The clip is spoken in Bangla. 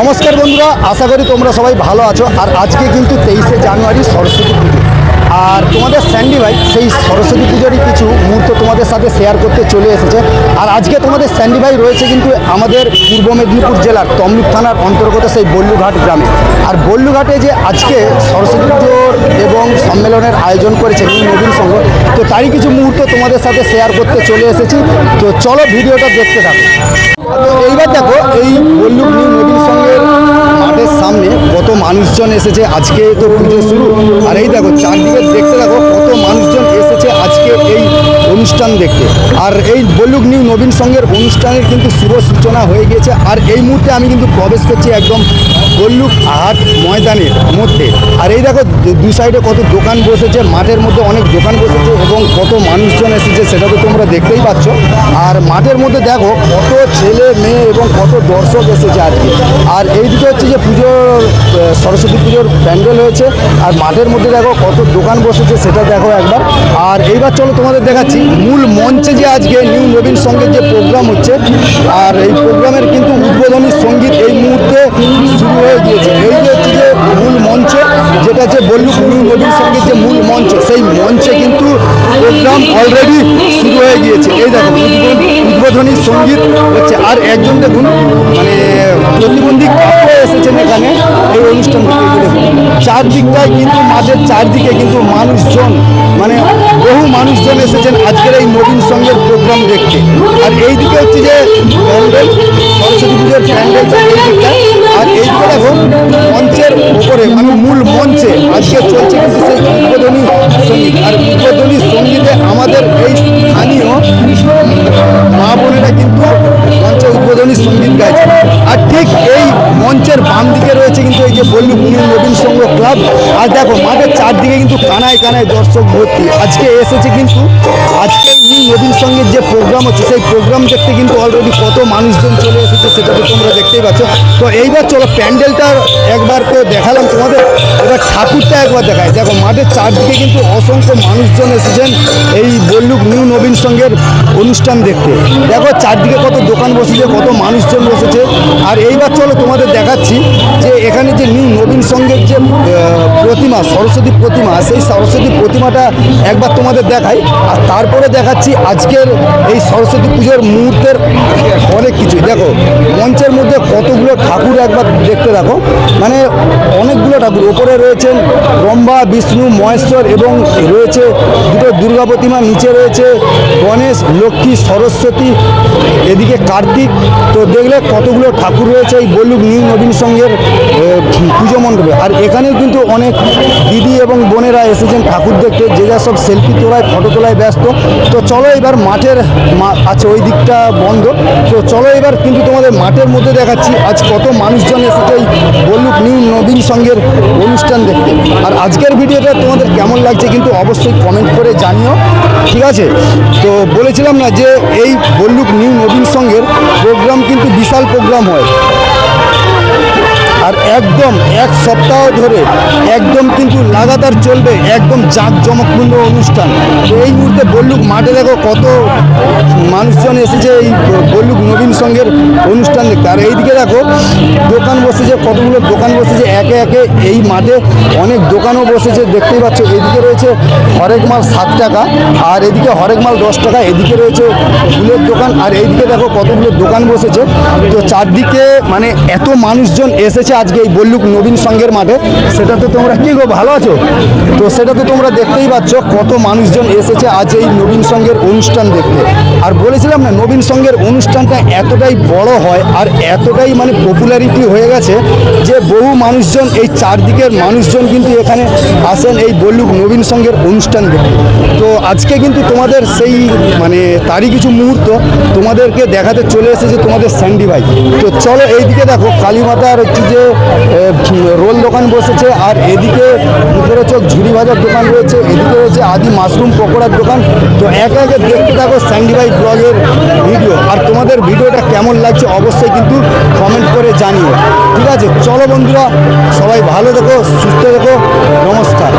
নমস্কার বন্ধুরা, আশা করি তোমরা সবাই ভালো আছো। আর আজকে কিন্তু তেইশে জানুয়ারি সরস্বতী পুজো। আর তোমাদের স্যান্ডি ভাই, সেই সরস্বতী পুজোরই কিছু মুহূর্ত তোমাদের সাথে শেয়ার করতে চলে এসেছে। আর আজকে তোমাদের স্যান্ডি ভাই রয়েছে কিন্তু আমাদের পূর্ব মেদিনীপুর জেলার তমলুক থানার অন্তর্গত সেই বল্লুঘাট গ্রামে। আর বল্লুঘাটে যে আজকে সরস্বতী পুজোর এবং সম্মেলনের আয়োজন করেছে নবীন সংঘ, তো তারই কিছু মুহূর্ত তোমাদের সাথে শেয়ার করতে চলে এসেছি। তো চলো ভিডিওটা দেখতে থাকো। এইবার দেখো, এই বল্লুক নিউ নবীন কত মানুষজন এসেছে আজকে তো পুজো শুরু। আর এই দেখো, চারদিকে দেখতে দেখো কত মানুষজন এসেছে আজকে এই অনুষ্ঠান দেখতে। আর এই বল্লুক নিউ নবীন সঙ্গের অনুষ্ঠানের কিন্তু শুভ সূচনা হয়ে গিয়েছে। আর এই মুহূর্তে আমি কিন্তু প্রবেশ করছি একদম বল্লুক হাট ময়দানের মধ্যে। আর এই দেখো, দু- সাইডে কত দোকান বসেছে, মাঠের মধ্যে অনেক দোকান বসেছে এবং কত মানুষজন এসেছে, সেটা তো তোমরা দেখতেই পাচ্ছ। আর মাঠের মধ্যে দেখো, কত ছেলে, মেয়ে এবং কত দর্শক এসেছে আর কি। আর এইদিকে হচ্ছে যে পুজোর সরস্বতী পুজোর প্যান্ডেল হয়েছে। আর মাঠের মধ্যে দেখো কত দোকান বসেছে, সেটা দেখো একবার। আর এইবার চলো তোমাদের দেখাচ্ছি, মূল মঞ্চে যে আজকে নিউ নবীন সংগীত যে প্রোগ্রাম হচ্ছে, আর এই প্রোগ্রামের কিন্তু উদ্বোধনী সংগীত এই মুহূর্তে শুরু হয়ে গিয়েছে। এই যে যে মূল মঞ্চ, যেটা যে বল্লুক নিউ নবীন সংগীত যে মূল মঞ্চ, সেই মঞ্চে কিন্তু প্রোগ্রাম অলরেডি শুরু হয়ে গিয়েছে। এই দেখো, উদ্বোধনী সংগীত হচ্ছে, আর একজন দেখুন মানে প্রতিবন্ধী কাকু এসেছেন এখানে, এই অনুষ্ঠান চারদিকটায় কিন্তু মাঠের চারদিকে কিন্তু মানুষজন মানে বহু মানুষজন এসেছেন আজকের এই নবীন সঙ্গের প্রোগ্রাম দেখতে। আর এই দিকে হচ্ছে যে প্যান্ডেল, সরস্বতী পুজোর দিকটায় আর এই দিকে দেখুন মঞ্চের উপরে মানে মূল মঞ্চে আজকে চলছে কিন্তু সেই উদ্বোধনী সংগীত। আর উদ্বোধনী সঙ্গীতে আমাদের এই সংগীত আর ঠিক এই মঞ্চের বাম দিকে রয়েছে কিন্তু এই যে বল্লুক নিউ নবীন সংঘ ক্লাব। আর দেখো, মাঠের চারদিকে কিন্তু কানায় কানায় দর্শক ভর্তি। আজকে এসেছে কিন্তু, আজকে নীল নবীন সঙ্গের যে প্রোগ্রাম হচ্ছে, সেই প্রোগ্রাম দেখতে কিন্তু অলরেডি কত মানুষজন চলে এসেছে, সেটা তো তোমরা দেখতেই পাচ্ছ। তো এইবার চলো, প্যান্ডেলটা একবার তো দেখালাম তোমাদের। ঠাকুরটা একবার দেখায় দেখো, মাঠের চারদিকে কিন্তু অসংখ্য মানুষজন এসেছেন এই বল্লুক নিউ নবীন সঙ্গের অনুষ্ঠান দেখতে। দেখো, চারদিকে কত দোকান বসেছে, কত মানুষজন বসেছে। আর এইবার চলো তোমাদের দেখাচ্ছি যে এখানে যে নিউ নবীন সঙ্গের যে প্রতিমা, সরস্বতী প্রতিমা, সেই সরস্বতী প্রতিমাটা একবার তোমাদের দেখাই। আর তারপরে দেখাচ্ছি আজকের এই সরস্বতী পুজোর মুহূর্তের অনেক কিছুই। দেখো, মঞ্চের মধ্যে কতগুলো ঠাকুর একবার দেখতে দেখো মানে অনেকগুলো ঠাকুর, ওপরে রয়েছেন ব্রহ্মা বিষ্ণু, মহেশ্বর এবং রয়েছে দুটো দুর্গা প্রতিমা, নিচে রয়েছে গণেশ, লক্ষ্মী, সরস্বতী, এদিকে কার্তিক। তো দেখলে কতগুলো ঠাকুর রয়েছে এই বল্লুক নিউ নবীন সঙ্গের পুজো মণ্ডপে। আর এখানেও কিন্তু অনেক দিদি এবং বোনেরা এসেছেন ঠাকুর দেখতে। যে যা সব সেলফি তোলায়, ফটো তোলায় ব্যস্ত। তো চলো এবার মাঠের আছে ওই দিকটা বন্ধ। তো চলো এবার কিন্তু তোমাদের মাঠের মধ্যে দেখাচ্ছি আজ কত মানুষজন এসেছে এই বল্লুক নিউ নবীন সঙ্গের অনুষ্ঠান দেখতে। আর আজকের ভিডিওটা তোমাদের কেমন লাগছে কিন্তু অবশ্যই কমেন্ট করে জানিও, ঠিক আছে? তো বলেছিলাম না যে এই বল্লুক নিউ নবীন সঙ্গের প্রোগ্রাম কিন্তু বিশাল প্রোগ্রাম হয়। আর একদম এক সপ্তাহ ধরে একদম কিন্তু লাগাতার চলবে, একদম জাঁকজমকপূর্ণ অনুষ্ঠান। এই মুহূর্তে বল্লুক মাঠে দেখো কত মানুষজন এসেছে এই বল্লুক নবীন সঙ্গের অনুষ্ঠান। দেখতে আর এইদিকে দেখো, দোকান বসেছে কতগুলো দোকান বসেছে একে একে এই মাঠে অনেক দোকানও বসেছে, দেখতেই পাচ্ছ। এদিকে রয়েছে হরেক মাল সাত টাকা, আর এদিকে হরেক মাল দশ টাকা, এদিকে রয়েছে ফুলের দোকান, আর এইদিকে দেখো কতগুলো দোকান বসেছে। তো চারদিকে মানে এত মানুষজন এসেছে আজকে এই বল্লুক নবীন সঙ্গের মাঠে সেটা তো তোমরা কি গো, ভালো আছো? তো সেটা তো তোমরা দেখতেই পাচ্ছ কত মানুষজন এসেছে আজ এই নবীন সঙ্গের অনুষ্ঠান দেখতে। আর বলেছিলাম না, নবীন সঙ্গের অনুষ্ঠানটা এতটাই বড় হয় আর এতটাই মানে পপুলারিটি হয়ে গেছে যে বহু মানুষজন, এই চারদিকের মানুষজন কিন্তু এখানে আসেন এই বল্লুক নবীন সঙ্গের অনুষ্ঠান দেখতে। তো আজকে কিন্তু তোমাদের সেই মানে তারই কিছু মুহূর্ত তোমাদেরকে দেখাতে চলে এসেছে তোমাদের স্যান্ডি ভাই। তো চলো এইদিকে দেখো কালীমাতার হচ্ছে যে রোল দোকান বসেছে আর এদিকে উপরে চোখ ঝুড়ি ভাজার দোকান রয়েছে, এদিকে রয়েছে আদি মাশরুম পকোড়ার দোকান। তো একে একে দেখতে থাকো স্যান্ডি ভাই ব্লগের ভিডিও। আর তোমাদের ভিডিওটা কেমন লাগছে অবশ্যই কিন্তু কমেন্ট করে জানিও। ঠিক আছে, চলো বন্ধুরা, সবাই ভালো থেকো, সুস্থ থেকো, নমস্কার।